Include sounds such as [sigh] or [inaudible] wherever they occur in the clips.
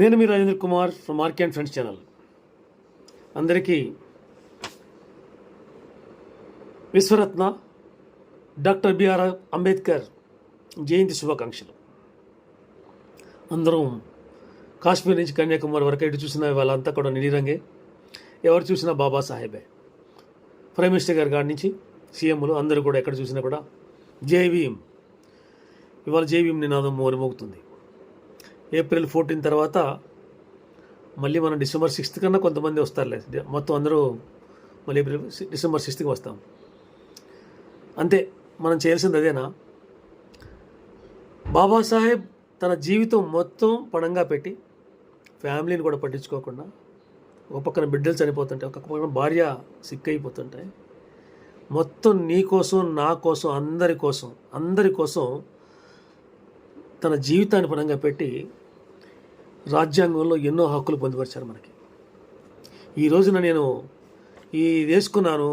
నేను మీ Rajendra Kumar from RK and friends channel. అందరికీ విశ్వరత్న డాక్టర్ బిఆర్ అంబేద్కర్ జయంతి శుభాకాంక్షలు. అందరం కాశ్మీర్ నుంచి కన్యాకుమారి వరకు ఎటు చూసినా వాళ్ళంతా కూడా నిరంగే ఎవరు చూసినా బాబాసాహెబే ప్రైమ్ మినిస్టర్ గారి కాడి నుంచి సీఎంలు అందరూ కూడా ఎక్కడ చూసినా కూడా జై భీమ్. ఇవాళ జై భీమ్ నినాదం మోరిమోగుతుంది. ఏప్రిల్ ఫోర్టీన్ తర్వాత మళ్ళీ మనం డిసెంబర్ సిక్స్త్ కన్నా కొంతమంది వస్తారులే. మొత్తం అందరూ మళ్ళీ ఏప్రిల్ డిసెంబర్ సిక్స్త్కి వస్తాం. అంతే మనం చేయాల్సింది అదేనా? బాబాసాహెబ్ తన జీవితం మొత్తం పణంగా పెట్టి ఫ్యామిలీని కూడా పట్టించుకోకుండా ఒక పక్కన బిడ్డలు చనిపోతుంటాయి ఒక పక్కన భార్య సిక్ అయిపోతుంటాయి మొత్తం నీ కోసం నా కోసం అందరి కోసం అందరి కోసం తన జీవితాన్ని పణంగా పెట్టి రాజ్యాంగంలో ఎన్నో హక్కులు పొందుపరిచారు మనకి. ఈ రోజున నేను ఈ వేసుకున్నాను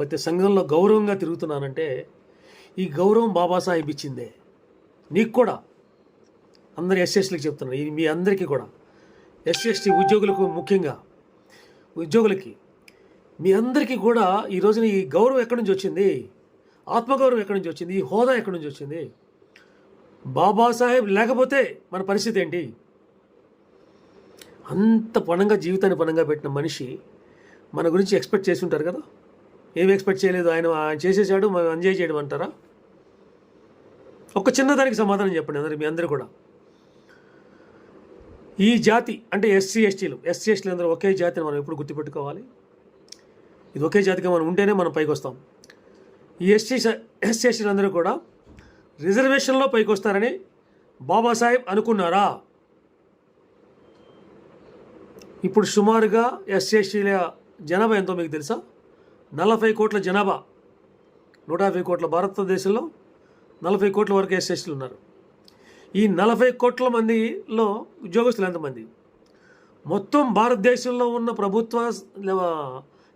అయితే సంఘంలో గౌరవంగా తిరుగుతున్నానంటే ఈ గౌరవం బాబాసాహెబ్ ఇచ్చిందే. నీకు కూడా. అందరు ఎస్ఎస్టీలకు చెప్తున్నాను ఇది మీ అందరికీ కూడా. ఎస్ఎస్టీ ఉద్యోగులకు ముఖ్యంగా. ఉద్యోగులకి. మీ అందరికీ కూడా ఈ రోజున ఈ గౌరవం ఎక్కడి నుంచి వచ్చింది? ఆత్మగౌరవం ఎక్కడి నుంచి వచ్చింది? ఈ హోదా ఎక్కడి నుంచి వచ్చింది? బాబాసాహెబ్ లేకపోతే మన పరిస్థితి ఏంటి? అంత పణంగా జీవితాన్ని పణంగా పెట్టిన మనిషి మన గురించి ఎక్స్పెక్ట్ చేసి ఉంటారు కదా? ఏమి ఎక్స్పెక్ట్ చేయలేదు? ఆయన ఆయన చేసేసాడు మనం ఎంజాయ్ చేయడం అంటారా? ఒక చిన్నదానికి సమాధానం చెప్పండి అందరు మీ అందరూ కూడా. ఈ జాతి అంటే ఎస్సీ ఎస్టీలు ఎస్సీ ఎస్టీలు అందరూ ఒకే జాతిని మనం ఎప్పుడు గుర్తుపెట్టుకోవాలి? ఇది ఒకే జాతిగా మనం ఉంటేనే మనం పైకి వస్తాం. ఈ ఎస్టీ ఎస్సీ ఎస్టీలు అందరూ కూడా రిజర్వేషన్లో పైకి వస్తారని బాబాసాహెబ్ అనుకున్నారా? ఇప్పుడు సుమారుగా ఎస్ఎస్టీల జనాభా ఎంతో మీకు తెలుసా? నలభై కోట్ల జనాభా. నూట యాభై కోట్ల భారతదేశంలో నలభై కోట్ల వరకు ఎస్ఎస్సీలు ఉన్నారు. ఈ నలభై కోట్ల మందిలో ఉద్యోగస్తులు ఎంతమంది? మొత్తం భారతదేశంలో ఉన్న ప్రభుత్వ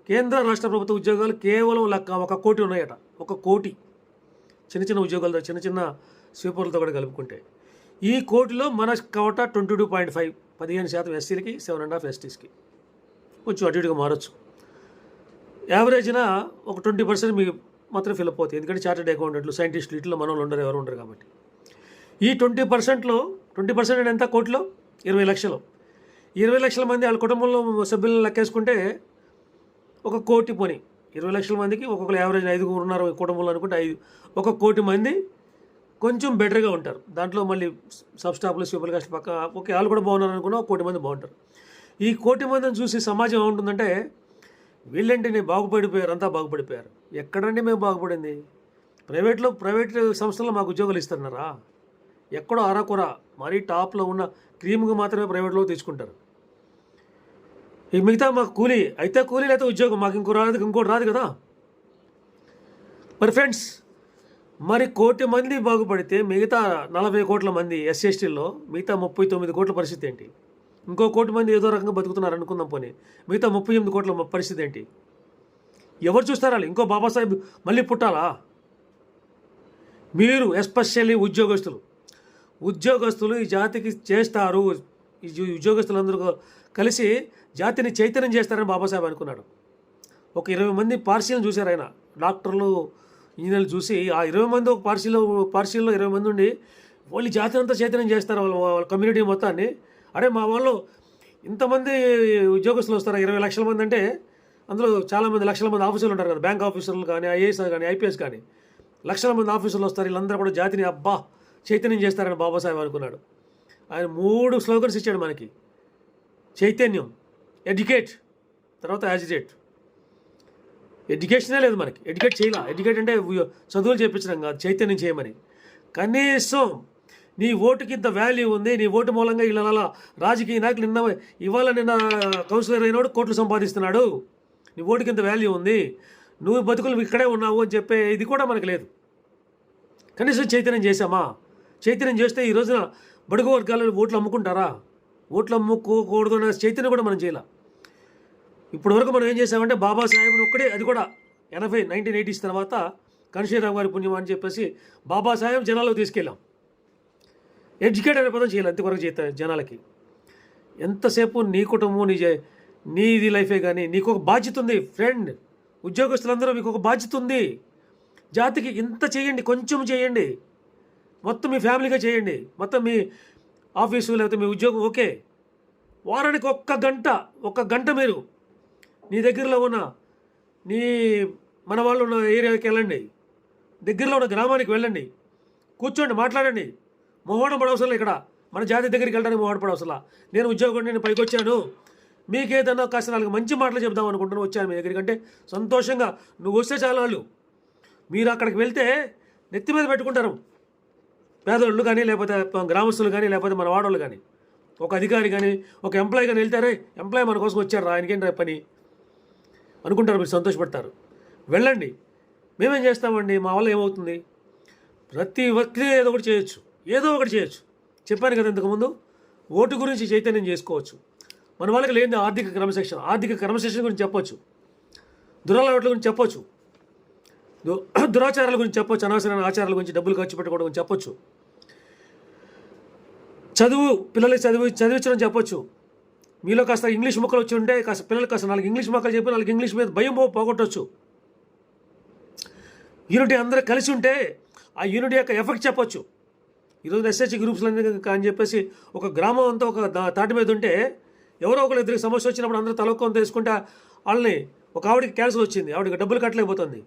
కేంద్ర రాష్ట్ర ప్రభుత్వ ఉద్యోగాలు కేవలం లెక్క ఒక కోటి ఉన్నాయట. ఒక కోటి. చిన్న చిన్న ఉద్యోగాలతో చిన్న చిన్న స్వీపర్లతో కూడా కలుపుకుంటే. ఈ కోటిలో మన కోట ట్వంటీ టూ పాయింట్ ఫైవ్ పదిహేను శాతం ఎస్సీలకి సెవెన్ అండ్ హాఫ్ ఎస్టీస్కి. కొంచెం అటు ఇటుగా మారచ్చు. యావరేజ్న ఒక ట్వంటీ పర్సెంట్ మీకు మాత్రం ఫిలప్ అవుతాయి. ఎందుకంటే చార్టెడ్ అకౌంటెంట్లు సైంటిస్టులు ఇట్లా మన వాళ్ళు ఉండరు ఎవరు ఉండరు కాబట్టి. ఈ ట్వంటీ పర్సెంట్లో ట్వంటీ పర్సెంట్ అంటే ఎంత కోట్లో ఇరవై లక్షలు. ఇరవై లక్షల మంది వాళ్ళ కుటుంబంలో సభ్యులను లెక్కేసుకుంటే ఒక కోటి పోని. ఇరవై లక్షల మందికి ఒక్కొక్కరు యావరేజ్ ఐదుగురు ఉన్నారు కుటుంబంలో అనుకుంటే ఐదు. ఒక కోటి మంది కొంచెం బెటర్గా ఉంటారు. దాంట్లో మళ్ళీ సబ్ స్టాఫ్లు సూపర్ కాస్ట్ పక్క ఓకే వాళ్ళు కూడా బాగున్నారు అనుకున్నా కోటి మంది బాగుంటారు. ఈ కోటి మందిని చూసి సమాజం ఏముంటుందంటే వీళ్ళంటే నేను బాగుపడిపోయారు అంతా బాగుపడిపోయారు. ఎక్కడండి మేము బాగుపడింది? ప్రైవేట్లో ప్రైవేట్ సంస్థల్లో మాకు ఉద్యోగాలు ఇస్తున్నారా? ఎక్కడో అరకొర మరీ టాప్లో ఉన్న క్రీమ్కి మాత్రమే ప్రైవేట్లో తీసుకుంటారు ఈ మిగతా మాకు కూలీ అయితే కూలీ లేకపోతే ఉద్యోగం మాకు ఇంకో రాదు ఇంకోటి రాదు కదా? మరి ఫ్రెండ్స్ మరి కోటి మంది బాగుపడితే మిగతా నలభై కోట్ల మంది ఎస్ఎస్టీల్లో మిగతా ముప్పై తొమ్మిది కోట్ల పరిస్థితి ఏంటి? ఇంకో కోటి మంది ఏదో రకంగా బతుకుతున్నారు అనుకుందాం పోనీ. మిగతా ముప్పై ఎనిమిది కోట్ల పరిస్థితి ఏంటి? ఎవరు చూస్తారా? ఇంకో బాబాసాహెబ్ మళ్ళీ పుట్టాలా? మీరు ఎస్పెషల్లీ ఉద్యోగస్తులు. ఉద్యోగస్తులు ఈ జాతికి చేస్తారు. ఈ ఉద్యోగస్తులందరూ కలిసి జాతిని చైతన్యం చేస్తారని బాబాసాహెబ్ అనుకున్నాడు. ఒక ఇరవై మంది పార్సీలను చూశారు ఆయన. డాక్టర్లు ఇంజనీర్లు చూసి ఆ ఇరవై మంది ఒక పార్సీలో పార్సీల్లో ఇరవై మంది ఉండి వాళ్ళు జాతర అంతా చైతన్యం చేస్తారు వాళ్ళ వాళ్ళ కమ్యూనిటీ మొత్తాన్ని. అరే మా వాళ్ళు ఇంతమంది ఉద్యోగస్తులు వస్తారు ఇరవై లక్షల మంది అంటే అందులో చాలామంది లక్షల మంది ఆఫీసర్లు ఉంటారు కదా బ్యాంక్ ఆఫీసర్లు కానీ ఐఏఎస్ కానీ ఐపీఎస్ కానీ. లక్షల మంది ఆఫీసర్లు వస్తారు వీళ్ళందరూ కూడా జాతిని అబ్బా చైతన్యం చేస్తారని బాబాసాహెబ్ అనుకున్నాడు. ఆయన మూడు స్లోగన్స్ ఇచ్చాడు మనకి. చైతన్యం ఎడ్యుకేట్ తర్వాత యాజిటేట్ ఎడ్యుకేషనే లేదు మనకి. ఎడ్యుకేట్ చేయాల ఎడ్యుకేట్ అంటే చదువులు చేయించడం కాదు చైతన్యం చేయమని. కనీసం నీ ఓటుకి ఇంత వాల్యూ ఉంది నీ ఓటు మూలంగా ఇలా రాజకీయ నాయకులు నిన్న ఇవాళ నిన్న కౌన్సిలర్ అయినోడు కోట్లు సంపాదిస్తున్నాడు. నీ ఓటుకి ఇంత వాల్యూ ఉంది నువ్వు బతుకులు ఇక్కడే ఉన్నావు అని చెప్పే ఇది కూడా మనకు లేదు. కనీసం చైతన్యం చేశామా? చైతన్యం చేస్తే ఈ రోజున బడుగు వర్గాలు ఓట్లు అమ్ముకుంటారా? ఓట్లు అమ్ముకోకూడదు అనే చైతన్యం కూడా మనం చేయాలి. ఇప్పటి వరకు మనం ఏం చేసామంటే బాబాసాహెబ్ని ఒక్కడే అది కూడా ఎనభై నైన్టీన్ ఎయిటీస్ తర్వాత కన్షీరావు గారి పుణ్యం అని చెప్పేసి బాబాసాహెబ్ జనాల్లో తీసుకెళ్ళాం. ఎడ్యుకేట్ అనే పదం చేయాలి అంతవరకు చేత జనాలకి. ఎంతసేపు నీ కుటుంబం నీ నీది లైఫే కానీ నీకు ఒక బాధ్యత ఉంది ఫ్రెండ్ ఉద్యోగస్తులందరూ మీకు ఒక బాధ్యత ఉంది. జాతికి ఇంత చేయండి కొంచెం చేయండి. మొత్తం మీ ఫ్యామిలీగా చేయండి. మొత్తం మీ ఆఫీసు లేకపోతే మీ ఉద్యోగం ఓకే. వారానికి ఒక్క గంట ఒక్క గంట మీరు నీ దగ్గరలో ఉన్న నీ మన వాళ్ళు ఉన్న ఏరియాకి వెళ్ళండి. దగ్గరలో ఉన్న గ్రామానికి వెళ్ళండి. కూర్చోండి మాట్లాడండి. మొహోడం పడవసరం ఇక్కడ. మన జాతి దగ్గరికి వెళ్ళడానికి మొహోడం పడవసలా నేను ఉద్యోగం నేను పైకి వచ్చాను. మీకేదన్నా కాస్త నాలుగు మంచి మాటలు చెప్దాం అనుకుంటున్నాను వచ్చాను మీ దగ్గరికి. అంటే సంతోషంగా నువ్వు వస్తే చాలా వాళ్ళు. మీరు అక్కడికి వెళ్తే నెత్తి మీద పెట్టుకుంటారు. పేదోళ్ళు కానీ లేకపోతే గ్రామస్తులు కానీ లేకపోతే మన వాడోళ్ళు కానీ. ఒక అధికారి కానీ ఒక ఎంప్లాయీ కానీ వెళ్తారే ఎంప్లాయీ మన కోసం వచ్చారు ఆయనకేంటి పని? అనుకుంటారు మీరు సంతోషపడతారు. వెళ్ళండి. మేమేం చేస్తామండి? మా వల్ల ఏమవుతుంది? ప్రతి వ్యక్తి ఏదో ఒకటి చేయొచ్చు. ఏదో ఒకటి చేయొచ్చు. చెప్పాను కదా ఇంతకుముందు ఓటు గురించి చైతన్యం చేసుకోవచ్చు. మన వాళ్ళకి లేని ఆర్థిక క్రమశిక్షణ ఆర్థిక క్రమశిక్షణ గురించి చెప్పొచ్చు. దురలవాట్ల గురించి చెప్పొచ్చు. దు- [clears throat] దురాచారాల గురించి చెప్పొచ్చు. అనవసరమైన ఆచారాల గురించి డబ్బులు ఖర్చు పెట్టుకోవడం గురించి చెప్పొచ్చు. చదువు పిల్లలకి చదివి చదివించడం చెప్పొచ్చు. మీలో కాస్త ఇంగ్లీష్ మొక్కలు వచ్చి ఉంటే కాస్త పిల్లలు కాస్త నాలుగు ఇంగ్లీష్ మొక్కలు చెప్పి నాలుగు ఇంగ్లీష్ మీద భయం పో- యూనిటీ అందరూ కలిసి ఉంటే ఆ యూనిటీ యొక్క ఎఫెక్ట్ చెప్పొచ్చు. ఈరోజు ఎస్హెచ్ గ్రూప్స్లో అని చెప్పేసి ఒక గ్రామం అంతా ఒక తాటి మీద ఉంటే ఎవరో ఒకరు ఇద్దరికి సమస్య వచ్చినప్పుడు అందరూ తలొక్కం తీసుకుంటే వాళ్ళని ఒక ఆవిడకి క్యాన్సర్ వచ్చింది. ఆవిడకి డబ్బులు కట్టలేకపోతుంది.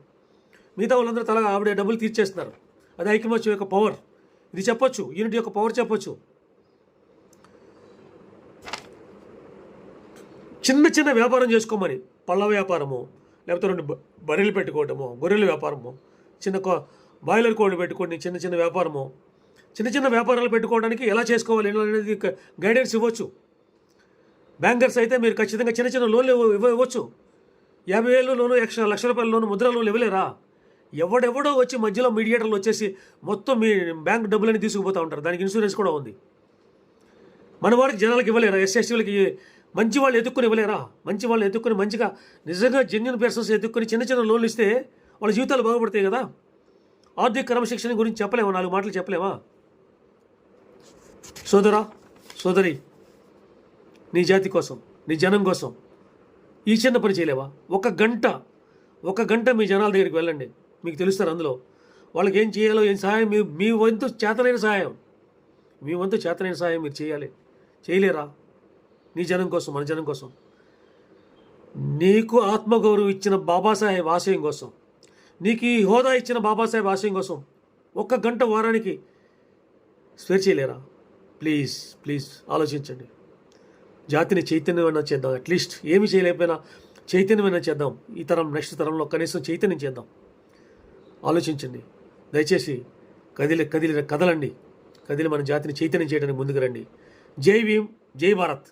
మిగతా వాళ్ళందరూ తల ఆవిడ డబ్బులు తీర్చేస్తున్నారు. అది ఐక్యమత్యం యొక్క పవర్ ఇది చెప్పొచ్చు. యూనిటీ యొక్క పవర్ చెప్పొచ్చు. చిన్న చిన్న వ్యాపారం చేసుకోమని పళ్ళ వ్యాపారము లేకపోతే రెండు బర్రెలు పెట్టుకోవటము గొర్రెల వ్యాపారము చిన్న కో- బాయిలర్ కోళ్ళు పెట్టుకోండి చిన్న చిన్న వ్యాపారము చిన్న చిన్న వ్యాపారాలు పెట్టుకోవడానికి ఎలా చేసుకోవాలి అనేది గైడెన్స్ ఇవ్వచ్చు. బ్యాంకర్స్ అయితే మీరు ఖచ్చితంగా చిన్న చిన్న లోన్లు ఇవ్వ- ఇవ్వచ్చు. యాభై వేలు లోను ఎక్స్ట్రా లక్ష రూపాయల లోను ముద్ర లోన్లు ఇవ్వలేరా? ఎవడెవడో వచ్చి మధ్యలో మీడియేటర్లు వచ్చేసి మొత్తం మీ బ్యాంక్ డబ్బులని తీసుకుపోతూ ఉంటారు. దానికి ఇన్సూరెన్స్ కూడా ఉంది. మన వాడికి జనాలకు ఇవ్వలేరా? ఎస్ఎస్టీలకి మంచి వాళ్ళు ఎదుర్కొని ఇవ్వలేరా? మంచి వాళ్ళు ఎత్తుక్కుని మంచిగా నిజంగా జెన్యున్ పర్సన్స్ ఎత్తుక్కుని చిన్న చిన్న లోన్లు ఇస్తే వాళ్ళ జీవితాలు బాగుపడతాయి కదా? ఆర్థిక క్రమశిక్షణ గురించి చెప్పలేమా? నాలుగు మాటలు చెప్పలేమా? సోదరా సోదరి నీ జాతి కోసం నీ జనం కోసం ఈ చిన్న పని చేయలేవా? ఒక గంట ఒక గంట మీ జనాల దగ్గరికి వెళ్ళండి. మీకు తెలుస్తారు అందులో. వాళ్ళకి ఏం చేయాలో ఏం సహాయం మీ మీ వంతు చేతనైన సహాయం. మీ వంతు చేతనైన సహాయం మీరు చేయాలి. చేయలేరా? నీ జనం కోసం మన జనం కోసం. నీకు ఆత్మగౌరవం ఇచ్చిన బాబాసాహెబ్ ఆశయం కోసం. నీకు ఈ హోదా ఇచ్చిన బాబాసాహెబ్ ఆశయం కోసం ఒక్క గంట వారానికి స్వేర్ చేయలేరా? ప్లీజ్ ప్లీజ్ ఆలోచించండి. జాతిని చైతన్యమైనా చేద్దాం. అట్లీస్ట్ ఏమి చేయలేకపోయినా చైతన్యమైనా చేద్దాం. ఈ తరం నెక్స్ట్ తరంలో కనీసం చైతన్యం చేద్దాం. ఆలోచించండి. దయచేసి కదిలి కదిలి కదలండి. కదిలి మన జాతిని చైతన్యం చేయడానికి ముందుకు రండి. జై భీమ్ జై భారత్.